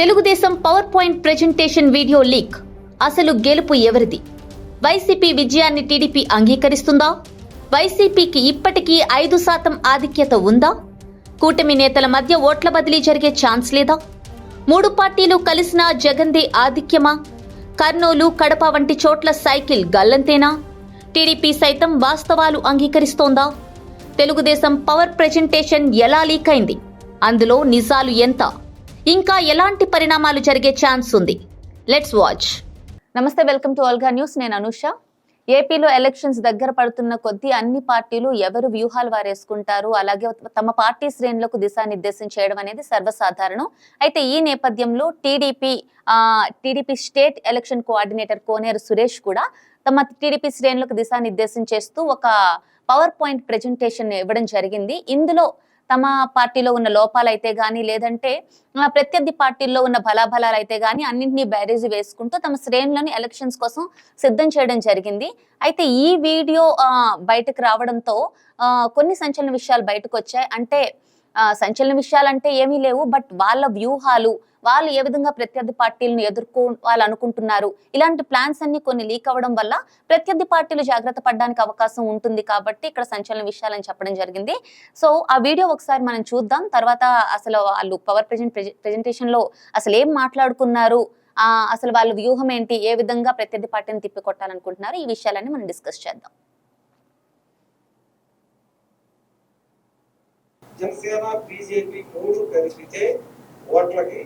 Telugu Desam power point presentation video leak. అసలు గెలుపు ఎవరిది? వైసీపీ విజయాన్ని టీడీపీ అంగీకరిస్తుందా? వైసీపీకి ఇప్పటికీ ఐదు శాతం ఆధిక్యత ఉందా? కూటమి నేతల మధ్య ఓట్ల బదిలీ జరిగే ఛాన్స్ లేదా? మూడు పార్టీలు కలిసిన జగందే ఆధిక్యమా? కర్నూలు కడప వంటి చోట్ల సైకిల్ గల్లంతేనా? టీడీపీ సైతం వాస్తవాలు అంగీకరిస్తోందా? తెలుగుదేశం పవర్ ప్రెజెంటేషన్ ఎలా లీక్ అయింది అందులో నిజాలు ఎంత? ఇంకా ఎలాంటి పరిణామాలు జరిగే ఛాన్స్ ఉంది? లెట్స్ వాచ్ నమస్తే వెల్కమ్ టు ఆల్గా న్యూస్ నేను అనుష. ఏపీలో ఎలక్షన్స్ దగ్గర పడుతున్న కొద్దీ అన్ని పార్టీలు ఎవరు వ్యూహాలు వారేసుకుంటారు అలాగే తమ పార్టీ శ్రేణులకు దిశానిర్దేశం చేయడం అనేది సర్వసాధారణం. అయితే ఈ నేపథ్యంలో TDP TDP state election coordinator Koneru Suresh కూడా తమ టీడీపీ శ్రేణులకు దిశానిర్దేశం చేస్తూ ఒక పవర్ పాయింట్ ప్రెజెంటేషన్ ఇవ్వడం జరిగింది. ఇందులో తమ పార్టీలో ఉన్న లోపాలైతే గానీ లేదంటే ప్రత్యర్థి పార్టీల్లో ఉన్న బలాబలాలు అయితే గానీ అన్నింటినీ బ్యారేజ్ వేసుకుంటూ తమ శ్రేణులను ఎలక్షన్స్ కోసం సిద్ధం చేయడం జరిగింది. అయితే ఈ వీడియో బయటకు రావడంతో కొన్ని సంచలన విషయాలు బయటకు వచ్చాయి అంటే సంచలన విషయాలంటే ఏమీ లేవు బట్ వాళ్ళ వ్యూహాలు వాళ్ళు ఏ విధంగా ప్రత్యర్థి పార్టీలను ఎదుర్కోవాలనుకుంటున్నారు వాళ్ళు అనుకుంటున్నారు ఇలాంటి ప్లాన్స్ అన్ని కొన్ని లీక్ అవ్వడం వల్ల ప్రత్యర్థి పార్టీలు జాగ్రత్త పడడానికి అవకాశం ఉంటుంది కాబట్టి ఇక్కడ సంచలన విషయాలని చెప్పడం జరిగింది. సో ఆ వీడియో ఒకసారి మనం చూద్దాం. తర్వాత అసలు వాళ్ళు పవర్ ప్రెజెంట్ ప్రెజెంటేషన్లో అసలు ఏం మాట్లాడుకున్నారు అసలు వాళ్ళ వ్యూహం ఏంటి ఏ విధంగా ప్రత్యర్థి పార్టీని తిప్పి కొట్టాలనుకుంటున్నారు ఈ విషయాలన్నీ మనం డిస్కస్ చేద్దాం. జనసేన బీజేపీ మూడు కలిపితే ఓట్లకి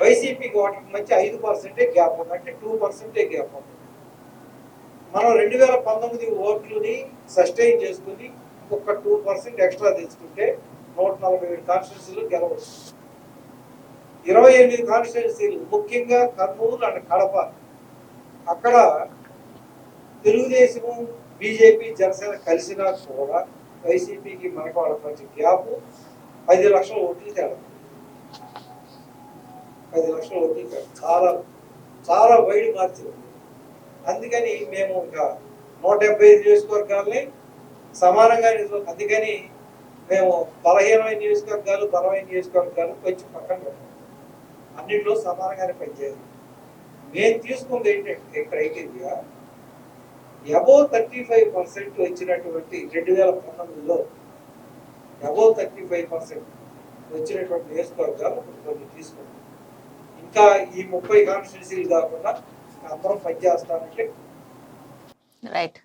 వైసీపీకి ఓట్లకి మధ్య ఐదు పర్సెంటే గ్యాప్ ఉంది. అంటే టూ పర్సెంటే గ్యాప్ ఉంది. మనం రెండు వేల పంతొమ్మిది ఓట్లని సస్టైన్ చేసుకుని ఒక టూ పర్సెంట్ ఎక్స్ట్రా తెచ్చుకుంటే నూట నలభై ఏడు కాన్స్టిట్యున్సీలు గెలవచ్చు. ఇరవై ఎనిమిది కాన్స్టిట్యున్సీలు ముఖ్యంగా కర్నూలు అండ్ కడప. అక్కడ తెలుగుదేశం బీజేపీ జనసేన కలిసినా కూడా వైసీపీకి మనకు వాళ్ళ మధ్య గ్యాప్. ఐదు లక్షల ఓట్లు తేడా. పది లక్షల ఓట్లు తేడా. చాలా చాలా వైడ్ మార్చింది అందుకని మేము ఇంకా నూట డెబ్బై ఐదు నియోజకవర్గాల్ని సమానంగా అందుకని మేము బలహీనమైన నియోజకవర్గాలు బలమైన నియోజకవర్గాలు కొంచెం పక్కన పెట్టాం. అన్నింటిలో సమానంగానే పనిచేయాలి. మేము తీసుకుంది ఏంటంటే criteria above thirty five percent వచ్చినటువంటి రెండు వేల పంతొమ్మిదిలో ఎబో థర్టీ ఫైవ్ పర్సెంట్ వచ్చినటువంటి నియోజకవర్గాలు ఇప్పుడు కొన్ని తీసుకున్నాం. ఇంకా ఈ ముప్పై కాన్స్టిట్యూన్సీలు కాకుండా అందరం పనిచేస్తామంటే రైట్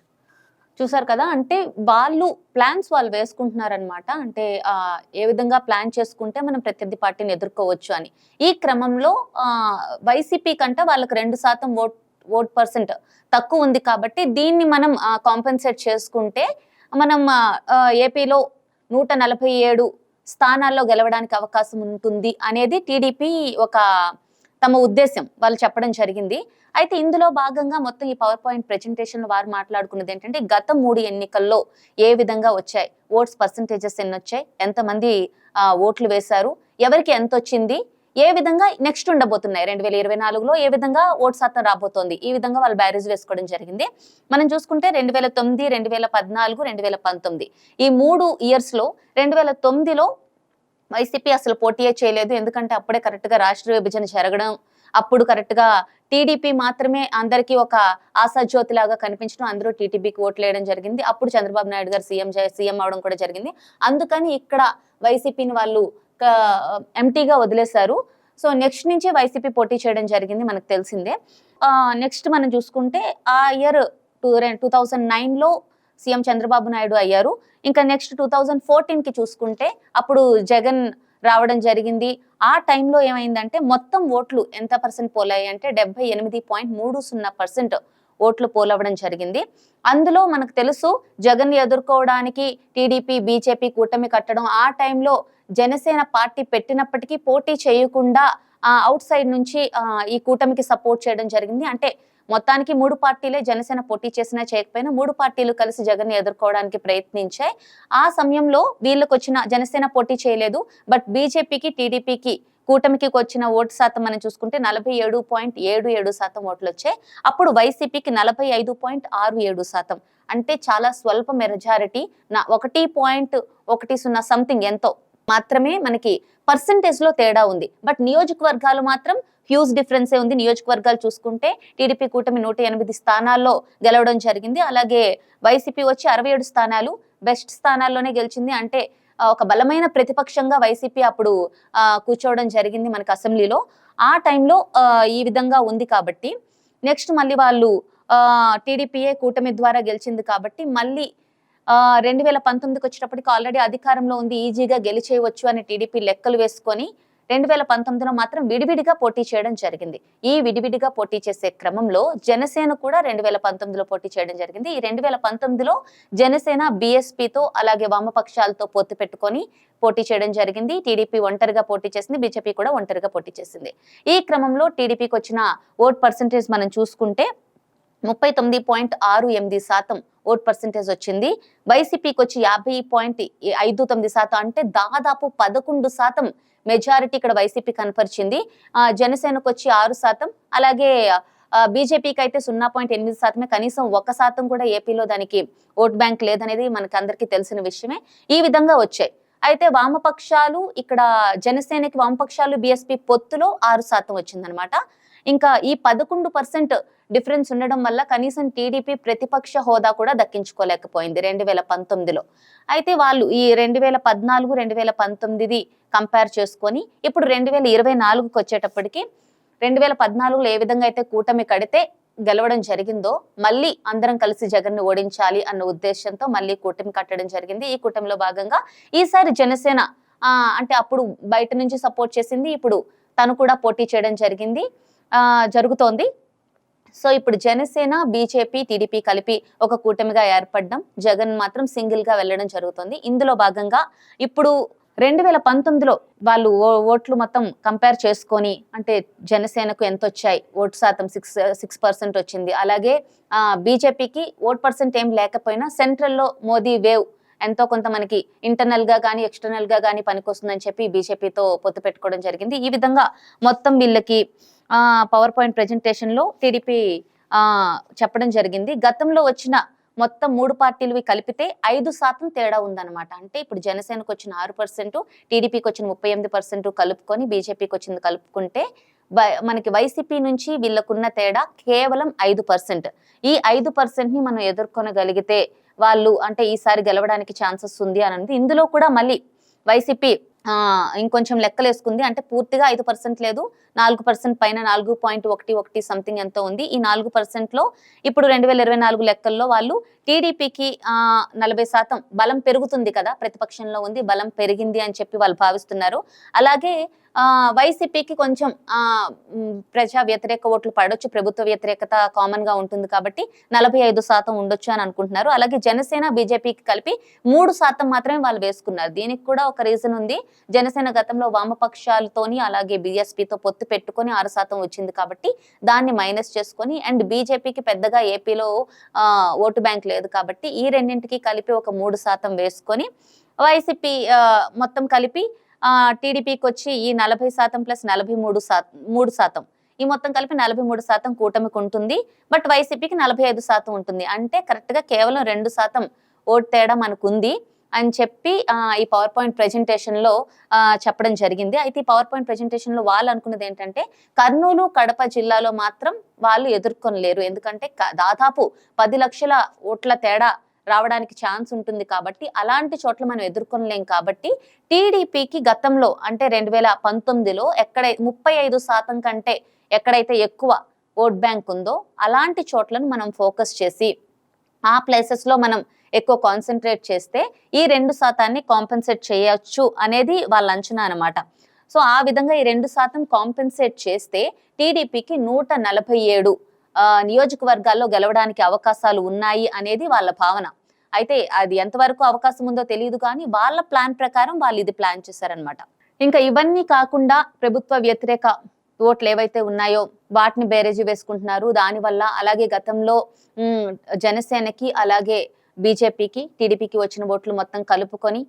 చూసారు కదా? అంటే వాళ్ళు ప్లాన్స్ వాళ్ళు వేసుకుంటున్నారనమాట అంటే ఏ విధంగా ప్లాన్ చేసుకుంటే మనం ప్రత్యర్థి పార్టీని ఎదుర్కోవచ్చు అని. ఈ క్రమంలో వైసీపీ కంటే వాళ్ళకి రెండు శాతం ఓట్ ఓట్ పర్సెంట్ తక్కువ ఉంది కాబట్టి దీన్ని మనం కాంపెన్సేట్ చేసుకుంటే మనం ఏపీలో నూట నలభై ఏడు స్థానాల్లో గెలవడానికి అవకాశం ఉంటుంది అనేది టీడీపీ ఒక తమ ఉద్దేశం వాళ్ళు చెప్పడం జరిగింది. అయితే ఇందులో భాగంగా మొత్తం ఈ పవర్ పాయింట్ ప్రెజెంటేషన్ వారు మాట్లాడుకున్నది ఏంటంటే గత మూడు ఎన్నికల్లో ఏ విధంగా వచ్చాయి? ఓట్స్ పర్సంటేజెస్ ఎన్ని వచ్చాయి? ఎంతమంది ఓట్లు వేశారు? ఎవరికి ఎంత వచ్చింది ఏ విధంగా నెక్స్ట్ ఉండబోతున్నాయి? రెండు వేల ఇరవై నాలుగులో ఏ విధంగా ఓట్ శాతం రాబోతోంది? ఈ విధంగా వాళ్ళు బ్యారేజ్ వేసుకోవడం జరిగింది. మనం చూసుకుంటే రెండు వేల తొమ్మిది రెండు వేల పద్నాలుగు రెండు వేల పంతొమ్మిది. ఈ మూడు ఇయర్స్లో రెండు వేల తొమ్మిదిలో వైసీపీ అసలు పోటీయే చేయలేదు. ఎందుకంటే అప్పుడే కరెక్ట్గా రాష్ట్ర విభజన జరగడం అప్పుడు కరెక్ట్గా టీడీపీ మాత్రమే అందరికీ ఒక ఆశాజ్యోతిలాగా కనిపించడం అందరూ టీడీపీకి ఓట్లు వేయడం జరిగింది. అప్పుడు చంద్రబాబు నాయుడు గారు సీఎం సీఎం అవడం కూడా జరిగింది. అందుకని ఇక్కడ వైసీపీని వాళ్ళు ఎంటీగా వదిలేశారు. సో నెక్స్ట్ నుంచే వైసీపీ పోటీ చేయడం జరిగింది మనకు తెలిసిందే. నెక్స్ట్ మనం చూసుకుంటే ఆ ఇయర్ టూ టూ థౌజండ్ నైన్లో సీఎం చంద్రబాబు నాయుడు అయ్యారు. ఇంకా నెక్స్ట్ టూ థౌజండ్ ఫోర్టీన్కి చూసుకుంటే అప్పుడు జగన్ రావడం జరిగింది. ఆ టైంలో ఏమైందంటే మొత్తం ఓట్లు ఎంత పర్సెంట్ పోలాయి అంటే డెబ్బై ఎనిమిది పాయింట్ మూడు సున్నా పర్సెంట్ ఓట్లు పోలవడం జరిగింది. అందులో మనకు తెలుసు జగన్ ఎదుర్కోవడానికి టీడీపీ బీజేపీ కూటమి కట్టడం ఆ టైంలో జనసేన పార్టీ పెట్టినప్పటికీ పోటీ చేయకుండా అవుట్ సైడ్ నుంచి ఈ కూటమికి సపోర్ట్ చేయడం జరిగింది. అంటే మొత్తానికి మూడు పార్టీలే జనసేన పోటీ చేసినా చేయకపోయినా మూడు పార్టీలు కలిసి జగన్ ఎదుర్కోవడానికి ప్రయత్నించాయి. ఆ సమయంలో వీళ్ళకి వచ్చిన జనసేన పోటీ చేయలేదు. బట్ బీజేపీకి టీడీపీకి కూటమికి వచ్చిన ఓటు శాతం మనం చూసుకుంటే నలభై ఏడు పాయింట్ ఏడు ఏడు శాతం ఓట్లు వచ్చాయి. అప్పుడు వైసీపీకి నలభై ఐదు పాయింట్ ఆరు ఏడు శాతం. అంటే చాలా స్వల్ప మెజారిటీ. నా ఒకటి పాయింట్ ఒకటి సున్నా సంథింగ్ ఎంతో. మాత్రమే మనకి పర్సంటేజ్లో తేడా ఉంది. బట్ నియోజకవర్గాలు మాత్రం హ్యూజ్ డిఫరెన్సే ఉంది. నియోజకవర్గాలు చూసుకుంటే టీడీపీ కూటమి నూట ఎనిమిది స్థానాల్లో గెలవడం జరిగింది. అలాగే వైసీపీ వచ్చి అరవై ఏడు స్థానాలు బెస్ట్ స్థానాల్లోనే గెలిచింది. అంటే ఒక బలమైన ప్రతిపక్షంగా వైసీపీ అప్పుడు కూర్చోవడం జరిగింది మనకు అసెంబ్లీలో. ఆ టైంలో ఈ విధంగా ఉంది కాబట్టి నెక్స్ట్ మళ్ళీ వాళ్ళు టీడీపీఏ కూటమి ద్వారా గెలిచింది కాబట్టి మళ్ళీ రెండు వేల పంతొమ్మిదికి వచ్చేటప్పటికి ఆల్రెడీ అధికారంలో ఉంది ఈజీగా గెలిచేయవచ్చు అని టీడీపీ లెక్కలు వేసుకొని రెండు వేల పంతొమ్మిదిలో మాత్రం విడివిడిగా పోటీ చేయడం జరిగింది. ఈ విడివిడిగా పోటీ చేసే క్రమంలో జనసేన కూడా రెండు వేల పంతొమ్మిదిలో పోటీ చేయడం జరిగింది. ఈ రెండు వేల పంతొమ్మిదిలో జనసేన బీఎస్పీతో అలాగే వామపక్షాలతో పొత్తు పెట్టుకొని పోటీ చేయడం జరిగింది. టీడీపీ ఒంటరిగా పోటీ చేసింది బీజేపీ కూడా ఒంటరిగా పోటీ చేసింది. ఈ క్రమంలో టీడీపీకి వచ్చిన ఓట్ పర్సంటేజ్ మనం చూసుకుంటే ముప్పై తొమ్మిది పాయింట్ ఆరు ఎనిమిది శాతం ఓట్ పర్సంటేజ్ వచ్చింది. వైసీపీకి వచ్చి యాభై పాయింట్ ఐదు తొమ్మిది శాతం అంటే దాదాపు పదకొండు శాతం మెజారిటీ ఇక్కడ వైసీపీ కనపరిచింది. ఆ, జనసేనకు వచ్చి ఆరు శాతం. అలాగే బీజేపీకి అయితే సున్నా పాయింట్ ఎనిమిది శాతమే. కనీసం ఒక శాతం కూడా ఏపీలో దానికి ఓట్ బ్యాంక్ లేదనేది మనకి అందరికీ తెలిసిన విషయమే. ఈ విధంగా వచ్చాయి. అయితే వామపక్షాలు ఇక్కడ జనసేనకి వామపక్షాలు బీఎస్పీ పొత్తులో ఆరు శాతం వచ్చిందనమాట. ఇంకా ఈ పదకొండు పర్సెంట్ డిఫరెన్స్ ఉండడం వల్ల కనీసం టీడీపీ ప్రతిపక్ష హోదా కూడా దక్కించుకోలేకపోయింది రెండు వేల పంతొమ్మిదిలో. అయితే వాళ్ళు ఈ రెండు వేల పద్నాలుగు రెండు వేల పంతొమ్మిది కంపేర్ చేసుకొని ఇప్పుడు రెండు వేల ఇరవై నాలుగుకి వచ్చేటప్పటికి రెండు వేల పద్నాలుగులో ఏ విధంగా అయితే కూటమి కడితే గెలవడం జరిగిందో మళ్ళీ అందరం కలిసి జగన్ని ఓడించాలి అన్న ఉద్దేశంతో మళ్ళీ కూటమి కట్టడం జరిగింది. ఈ కూటమిలో భాగంగా ఈసారి జనసేన అంటే అప్పుడు బయట నుంచి సపోర్ట్ చేసింది. ఇప్పుడు తను కూడా పోటీ చేయడం జరిగింది. జరుగుతోంది. సో ఇప్పుడు జనసేన బీజేపీ టీడీపీ కలిపి ఒక కూటమిగా ఏర్పడడం జగన్ మాత్రం సింగిల్గా వెళ్ళడం జరుగుతుంది. ఇందులో భాగంగా ఇప్పుడు రెండు వేల పంతొమ్మిదిలో వాళ్ళు ఓ- ఓట్లు మొత్తం కంపేర్ చేసుకొని అంటే జనసేనకు ఎంత వచ్చాయి ఓటు శాతం సిక్స్ సిక్స్ పర్సెంట్ వచ్చింది. అలాగే బీజేపీకి ఓట్ పర్సెంట్ ఏం లేకపోయినా సెంట్రల్లో మోదీ వేవ్ ఎంతో కొంత మనకి ఇంటర్నల్గా కానీ ఎక్స్టర్నల్గా కానీ పనికొస్తుందని చెప్పి బీజేపీతో పొత్తు పెట్టుకోవడం జరిగింది. ఈ విధంగా మొత్తం వీళ్ళకి పవర్ పాయింట్ ప్రజెంటేషన్లో టీడీపీ చెప్పడం జరిగింది. గతంలో వచ్చిన మొత్తం మూడు పార్టీలు కలిపితే ఐదు శాతం తేడా ఉందన్నమాట. అంటే ఇప్పుడు జనసేనకు వచ్చిన ఆరు పర్సెంట్ టీడీపీకి వచ్చిన ముప్పై ఎనిమిది పర్సెంట్ కలుపుకొని బీజేపీకి వచ్చింది కలుపుకుంటే మనకి వైసీపీ నుంచి వీళ్ళకున్న తేడా కేవలం ఐదు పర్సెంట్. ఈ ఐదు పర్సెంట్ని మనం ఎదుర్కొనగలిగితే వాళ్ళు అంటే ఈసారి గెలవడానికి ఛాన్సెస్ ఉంది అని ఇందులో కూడా మళ్ళీ వైసీపీ ఇంకొంచెం ఇంకొంచెం లెక్కలేసుకుంది. అంటే పూర్తిగా ఐదు పర్సెంట్ లేదు. నాలుగు పర్సెంట్ పైన నాలుగు పాయింట్ ఒకటి ఒకటి సంథింగ్ ఎంతో ఉంది. ఈ నాలుగు పర్సెంట్లో ఇప్పుడు రెండు వేల ఇరవై నాలుగు లెక్కల్లో వాళ్ళు టీడీపీకి నలభై శాతం బలం పెరుగుతుంది కదా ప్రతిపక్షంలో ఉంది బలం పెరిగింది అని చెప్పి వాళ్ళు భావిస్తున్నారు. అలాగే వైసీపీకి కొంచెం ప్రజా వ్యతిరేక ఓట్లు పడొచ్చు ప్రభుత్వ వ్యతిరేకత కామన్గా ఉంటుంది కాబట్టి నలభై ఐదు శాతం ఉండొచ్చు అని అనుకుంటున్నారు. అలాగే జనసేన బీజేపీకి కలిపి మూడు శాతం మాత్రమే వాళ్ళు వేసుకున్నారు. దీనికి కూడా ఒక రీజన్ ఉంది. జనసేన గతంలో వామపక్షాలతోని అలాగే బీఎస్పీతో పొత్తు పెట్టుకొని ఆరు శాతం వచ్చింది కాబట్టి దాన్ని మైనస్ చేసుకొని అండ్ బీజేపీకి పెద్దగా ఏపీలో ఓటు బ్యాంక్ లేదు కాబట్టి ఈ రెండింటికి కలిపి ఒక మూడు శాతం వేసుకొని వైసీపీ మొత్తం కలిపి టీడీపీకి వచ్చి ఈ నలభై శాతం ప్లస్ నలభై మూడు శాతం మూడు శాతం. ఈ మొత్తం కలిపి నలభై మూడు శాతం కూటమికి ఉంటుంది. బట్ వైసీపీకి నలభై ఐదు శాతం ఉంటుంది. అంటే కరెక్ట్గా కేవలం రెండు శాతం ఓటు తేడా మనకు ఉంది అని చెప్పి ఈ పవర్ పాయింట్ ప్రెజెంటేషన్లో చెప్పడం జరిగింది. అయితే ఈ పవర్ పాయింట్ ప్రెజెంటేషన్లో వాళ్ళు అనుకున్నది ఏంటంటే కర్నూలు కడప జిల్లాలో మాత్రం వాళ్ళు ఎదుర్కొనలేరు. ఎందుకంటే దాదాపు పది లక్షల ఓట్ల తేడా రావడానికి ఛాన్స్ ఉంటుంది కాబట్టి అలాంటి చోట్ల మనం ఎదుర్కొనలేం కాబట్టి టీడీపీకి గతంలో అంటే రెండు వేల పంతొమ్మిదిలో ఎక్కడ ముప్పై ఐదు శాతం కంటే ఎక్కడైతే ఎక్కువ ఓట్ బ్యాంక్ ఉందో అలాంటి చోట్లను మనం ఫోకస్ చేసి ఆ ప్లేసెస్లో మనం ఎక్కువ కాన్సన్ట్రేట్ చేస్తే ఈ రెండు శాతాన్ని కాంపెన్సేట్ చేయొచ్చు అనేది వాళ్ళ అంచనా అనమాట సో ఆ విధంగా ఈ రెండు శాతం కాంపెన్సేట్ చేస్తే టీడీపీకి నూట నలభై ఏడు నియోజకవర్గాల్లో గెలవడానికి అవకాశాలు ఉన్నాయి అనేది వాళ్ళ భావన. అయితే అది ఎంతవరకు అవకాశం ఉందో తెలియదు కానీ వాళ్ళ ప్లాన్ ప్రకారం వాళ్ళు ఇది ప్లాన్ చేశారనమాట ఇంకా ఇవన్నీ కాకుండా ప్రభుత్వ వ్యతిరేక ఓట్లు ఏవైతే ఉన్నాయో వాటిని బేరేజీ వేసుకుంటున్నారు. దానివల్ల అలాగే గతంలో జనసేనకి అలాగే బీజేపీకి టీడీపీకి వచ్చిన ఓట్లు మొత్తం కలుపుకొని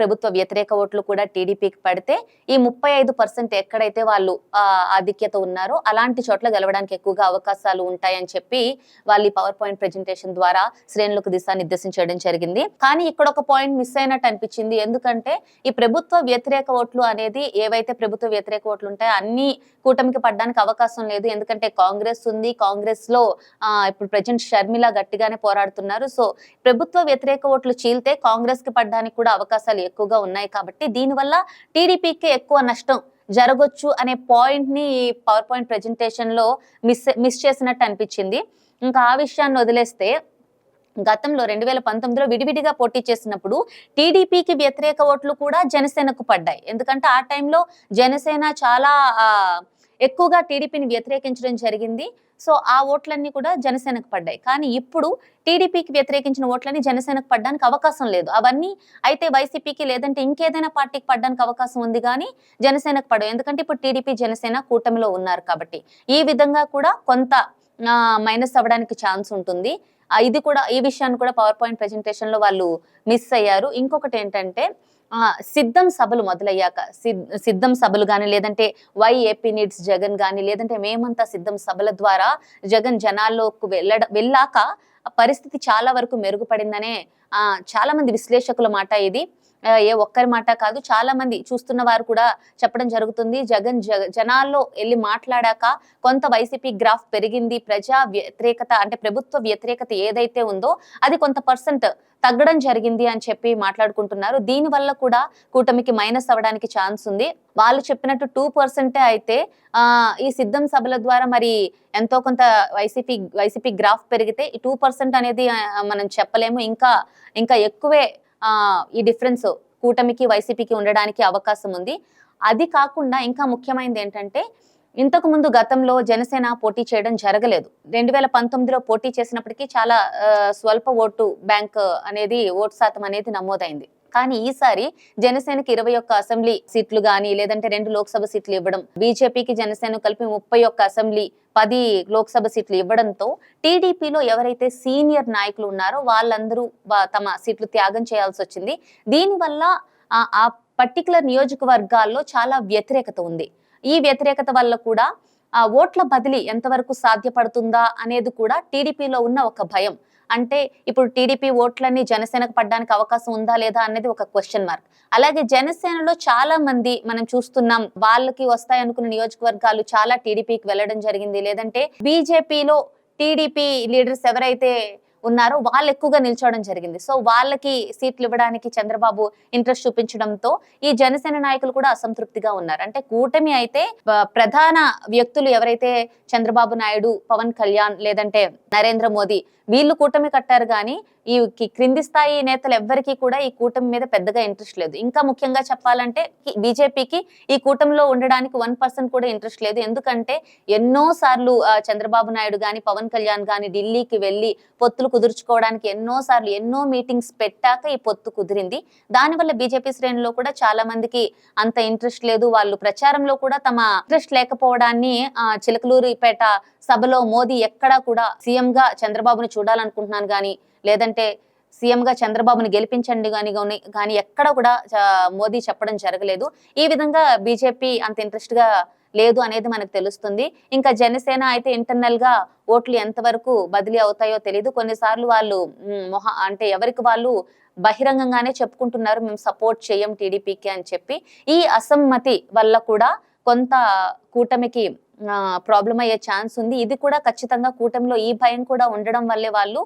ప్రభుత్వ వ్యతిరేక ఓట్లు కూడా టీడీపీకి పడితే ఈ ముప్పై ఐదు పర్సెంట్ ఎక్కడైతే వాళ్ళు ఆధిక్యత ఉన్నారో అలాంటి చోట్ల గెలవడానికి ఎక్కువగా అవకాశాలు ఉంటాయని చెప్పి వాళ్ళు ఈ పవర్ పాయింట్ ప్రెజెంటేషన్ ద్వారా శ్రేణులకు దిశానిర్దేశం చేయడం జరిగింది. కానీ ఇక్కడ ఒక పాయింట్ మిస్ అయినట్టు అనిపించింది. ఎందుకంటే ఈ ప్రభుత్వ వ్యతిరేక ఓట్లు అనేది ఏవైతే ప్రభుత్వ వ్యతిరేక ఓట్లు ఉంటాయో అన్ని కూటమికి పడడానికి అవకాశం లేదు. ఎందుకంటే కాంగ్రెస్ ఉంది. కాంగ్రెస్లో ఇప్పుడు ప్రజెంట్ షర్మిల గట్టిగానే పోరాడుతున్నారు. సో ప్రభుత్వ వ్యతిరేక ఓట్లు చీల్తే కాంగ్రెస్కి పడడానికి కూడా అవకాశం అవకాశాలు ఎక్కువగా ఉన్నాయి కాబట్టి దీనివల్ల టీడీపీకి ఎక్కువ నష్టం జరగొచ్చు అనే పాయింట్ని పవర్ పాయింట్ ప్రెజెంటేషన్లో మిస్ మిస్ చేసినట్టు అనిపించింది. ఇంకా ఆ విషయాన్ని వదిలేస్తే గతంలో రెండు వేల పంతొమ్మిదిలో విడివిడిగా పోటీ చేసినప్పుడు టీడీపీకి వ్యతిరేక ఓట్లు కూడా జనసేనకు పడ్డాయి. ఎందుకంటే ఆ టైంలో జనసేన చాలా ఎక్కువగా టీడీపీని వ్యతిరేకించడం జరిగింది. సో ఆ ఓట్లన్నీ కూడా జనసేనకు పడ్డాయి. కానీ ఇప్పుడు టీడీపీకి వ్యతిరేకించిన ఓట్లని జనసేనకు పడడానికి అవకాశం లేదు. అవన్నీ అయితే వైసీపీకి లేదంటే ఇంకేదైనా పార్టీకి పడడానికి అవకాశం ఉంది కానీ జనసేనకు పడవు. ఎందుకంటే ఇప్పుడు టీడీపీ జనసేన కూటమిలో ఉన్నారు కాబట్టి. ఈ విధంగా కూడా కొంత మైనస్ అవ్వడానికి ఛాన్స్ ఉంటుంది. ఇది కూడా ఈ విషయాన్ని కూడా పవర్ పాయింట్ ప్రెజెంటేషన్లో వాళ్ళు మిస్ అయ్యారు. ఇంకొకటి ఏంటంటే సిద్ధం సభలు మొదలయ్యాక సిద్- సిద్ధం సభలు కానీ లేదంటే వై ఏపీ నీడ్స్ జగన్ కానీ లేదంటే మేమంతా సిద్ధం సభల ద్వారా జగన్ జనాల్లోకి వెళ్ళడ వెళ్ళాక ఆ పరిస్థితి చాలా వరకు మెరుగుపడిందనే ఆ, చాలా మంది విశ్లేషకుల మాట ఇది. ఏ ఒక్కరి మాట కాదు. చాలా మంది చూస్తున్న వారు కూడా చెప్పడం జరుగుతుంది. జగన్ జనాల్లో వెళ్ళి మాట్లాడాక కొంత వైసీపీ గ్రాఫ్ పెరిగింది. ప్రజా వ్యతిరేకత అంటే ప్రభుత్వ వ్యతిరేకత ఏదైతే ఉందో అది కొంత పర్సెంట్ తగ్గడం జరిగింది అని చెప్పి మాట్లాడుకుంటున్నారు. దీని వల్ల కూడా కూటమికి మైనస్ అవ్వడానికి ఛాన్స్ ఉంది. వాళ్ళు చెప్పినట్టు టూ పర్సెంటే అయితే ఈ సిద్ధం సభల ద్వారా మరి ఎంతో కొంత వైసీపీ వైసీపీ గ్రాఫ్ పెరిగితే ఈ టూ పర్సెంట్ అనేది మనం చెప్పలేము. ఇంకా ఇంకా ఎక్కువే ఈ డిఫరెన్స్ కూటమికి వైసీపీకి ఉండడానికి అవకాశం ఉంది. అది కాకుండా ఇంకా ముఖ్యమైనది ఏంటంటే ఇంతకు ముందు గతంలో జనసేన పోటీ చేయడం జరగలేదు. రెండు వేల పంతొమ్మిదిలో పోటీ చేసినప్పటికీ చాలా స్వల్ప ఓటు బ్యాంక్ అనేది ఓటు శాతం అనేది నమోదైంది. కానీ ఈసారి జనసేనకి ఇరవై ఒక్క అసెంబ్లీ సీట్లు గాని లేదంటే రెండు లోక్సభ సీట్లు ఇవ్వడం బీజేపీకి జనసేన కలిపి ముప్పై ఒక్క అసెంబ్లీ పది లోక్సభ సీట్లు ఇవ్వడంతో టీడీపీలో ఎవరైతే సీనియర్ నాయకులు ఉన్నారో వాళ్ళందరూ తమ సీట్లు త్యాగం చేయాల్సి వచ్చింది. దీనివల్ల ఆ పర్టికులర్ నియోజకవర్గాల్లో చాలా వ్యతిరేకత ఉంది. ఈ వ్యతిరేకత వల్ల కూడా ఆ ఓట్ల బదిలీ ఎంతవరకు సాధ్యపడుతుందా అనేది కూడా టీడీపీలో ఉన్న ఒక భయం. అంటే ఇప్పుడు టీడీపీ ఓట్లన్నీ జనసేనకు పడడానికి అవకాశం ఉందా లేదా అనేది ఒక క్వశ్చన్ మార్క్ అలాగే జనసేనలో చాలా మంది మనం చూస్తున్నాం వాళ్ళకి వస్తాయనుకున్న నియోజకవర్గాలు చాలా టీడీపీకి వెళ్ళడం జరిగింది. లేదంటే బీజేపీలో టీడీపీ లీడర్స్ ఎవరైతే ఉన్నారో. వాళ్ళు ఎక్కువగా నిల్చోవడం జరిగింది. సో వాళ్ళకి సీట్లు ఇవ్వడానికి చంద్రబాబు ఇంట్రెస్ట్ చూపించడంతో ఈ జనసేన నాయకులు కూడా అసంతృప్తిగా ఉన్నారు. అంటే కూటమి అయితే ప్రధాన వ్యక్తులు ఎవరైతే చంద్రబాబు నాయుడు పవన్ కళ్యాణ్ లేదంటే నరేంద్ర మోదీ వీళ్ళు కూటమి కట్టారు కానీ ఈ క్రింది స్థాయి నేతలు ఎవ్వరికీ కూడా ఈ కూటమి మీద పెద్దగా ఇంట్రెస్ట్ లేదు. ఇంకా ముఖ్యంగా చెప్పాలంటే బీజేపీకి ఈ కూటమిలో ఉండడానికి వన్ పర్సెంట్ కూడా ఇంట్రెస్ట్ లేదు. ఎందుకంటే ఎన్నో సార్లు చంద్రబాబు నాయుడు గాని పవన్ కళ్యాణ్ గాని ఢిల్లీకి వెళ్ళి పొత్తులు కుదుర్చుకోవడానికి ఎన్నో సార్లు ఎన్నో మీటింగ్స్ పెట్టాక ఈ పొత్తు కుదిరింది. దానివల్ల బీజేపీ శ్రేణిలో కూడా చాలా మందికి అంత ఇంట్రెస్ట్ లేదు. వాళ్ళు ప్రచారంలో కూడా తమ ఇంట్రెస్ట్ లేకపోవడాన్ని ఆ, చిలకలూరిపేట సభలో మోదీ ఎక్కడా కూడా సీఎం గా చంద్రబాబును చూడాలనుకుంటున్నాను కానీ లేదంటే సీఎం గా చంద్రబాబుని గెలిపించండి కానీ కానీ ఎక్కడ కూడా మోదీ చెప్పడం జరగలేదు. ఈ విధంగా బీజేపీ అంత ఇంట్రెస్ట్గా లేదు అనేది మనకు తెలుస్తుంది. ఇంకా జనసేన అయితే ఇంటర్నల్గా ఓట్లు ఎంతవరకు బదిలీ అవుతాయో తెలియదు కొన్నిసార్లు వాళ్ళు మొహా మొహ అంటే ఎవరికి వాళ్ళు బహిరంగంగానే చెప్పుకుంటున్నారు. మేము సపోర్ట్ చేయం టీడీపీకి అని చెప్పి. ఈ అసమ్మతి వల్ల కూడా కొంత కూటమికి ప్రాబ్లం అయ్యే ఛాన్స్ ఉంది. ఇది కూడా ఖచ్చితంగా కూటమిలో ఈ భయం కూడా ఉండడం వల్లే వాళ్ళు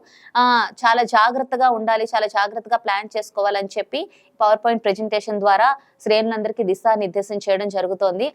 చాలా జాగ్రత్తగా ఉండాలి చాలా జాగ్రత్తగా ప్లాన్ చేసుకోవాలని చెప్పి పవర్ పాయింట్ ప్రెజెంటేషన్ ద్వారా శ్రేణులందరికీ దిశానిర్దేశం చేయడం జరుగుతోంది.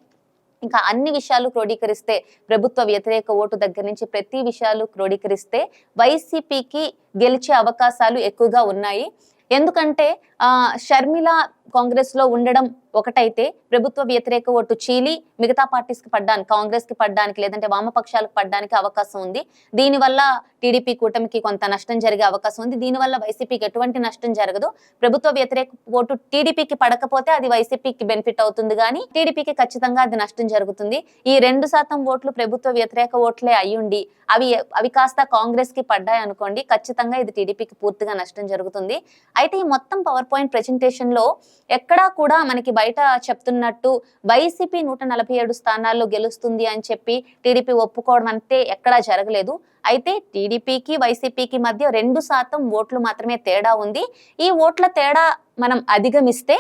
ఇంకా అన్ని విషయాలు క్రోడీకరిస్తే ప్రభుత్వ వ్యతిరేక ఓటు దగ్గర నుంచి ప్రతి విషయాలు క్రోడీకరిస్తే వైసీపీకి గెలిచే అవకాశాలు ఎక్కువగా ఉన్నాయి. ఎందుకంటే ఆ షర్మిల కాంగ్రెస్లో ఉండడం ఒకటైతే ప్రభుత్వ వ్యతిరేక ఓటు చీలి మిగతా పార్టీస్కి పడ్డానికి కాంగ్రెస్కి పడ్డానికి లేదంటే వామపక్షాలకు పడ్డానికి అవకాశం ఉంది. దీనివల్ల టీడీపీ కూటమికి కొంత నష్టం జరిగే అవకాశం ఉంది. దీనివల్ల వైసీపీకి ఎటువంటి నష్టం జరగదు. ప్రభుత్వ వ్యతిరేక ఓటు టీడీపీకి పడకపోతే అది వైసీపీకి బెనిఫిట్ అవుతుంది కానీ టీడీపీకి ఖచ్చితంగా అది నష్టం జరుగుతుంది. ఈ రెండు శాతం ఓట్లు ప్రభుత్వ వ్యతిరేక ఓట్లే అయ్యుండి అవి అవి కాస్త కాంగ్రెస్కి పడ్డాయి అనుకోండి ఖచ్చితంగా ఇది టీడీపీకి పూర్తిగా నష్టం జరుగుతుంది. అయితే ఈ మొత్తం పవర్ పాయింట్ ప్రెజెంటేషన్లో ఎక్కడా కూడా మనకి బయట చెప్తున్నట్టు వైసీపీ నూట నలభై ఏడు స్థానాల్లో గెలుస్తుంది అని చెప్పి టీడీపీ ఒప్పుకోవడం అంటే ఎక్కడా జరగలేదు. అయితే టీడీపీకి వైసీపీకి మధ్య రెండు శాతం ఓట్లు మాత్రమే తేడా ఉంది. ఈ ఓట్ల తేడా మనం అధిగమిస్తే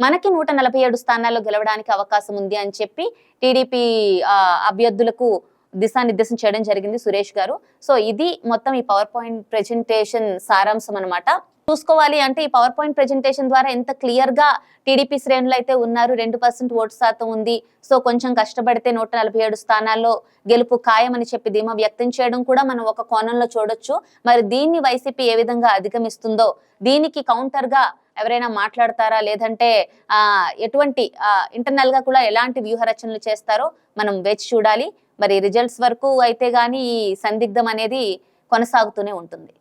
మనకి నూట నలభై ఏడు స్థానాల్లో గెలవడానికి అవకాశం ఉంది అని చెప్పి టీడీపీ అభ్యర్థులకు దిశానిర్దేశం చేయడం జరిగింది సురేష్ గారు. సో ఇది మొత్తం ఈ పవర్ పాయింట్ ప్రెజెంటేషన్ సారాంశం అనమాట చూసుకోవాలి అంటే ఈ పవర్ పాయింట్ ప్రెజెంటేషన్ ద్వారా ఎంత క్లియర్గా టీడీపీ శ్రేణులు అయితే ఉన్నారు రెండు పర్సెంట్ ఓటు శాతం ఉంది. సో కొంచెం కష్టపడితే నూట నలభై ఏడు స్థానాల్లో గెలుపు ఖాయమని చెప్పి ధీమా వ్యక్తం చేయడం కూడా మనం ఒక కోణంలో చూడొచ్చు. మరి దీన్ని వైసీపీ ఏ విధంగా అధిగమిస్తుందో దీనికి కౌంటర్గా ఎవరైనా మాట్లాడతారా? లేదంటే ఆ ఎటువంటి ఇంటర్నల్గా కూడా ఎలాంటి వ్యూహ రచనలు చేస్తారో మనం వేచి చూడాలి. మరి రిజల్ట్స్ వరకు అయితే గానీ ఈ సందిగ్ధం అనేది కొనసాగుతూనే ఉంటుంది.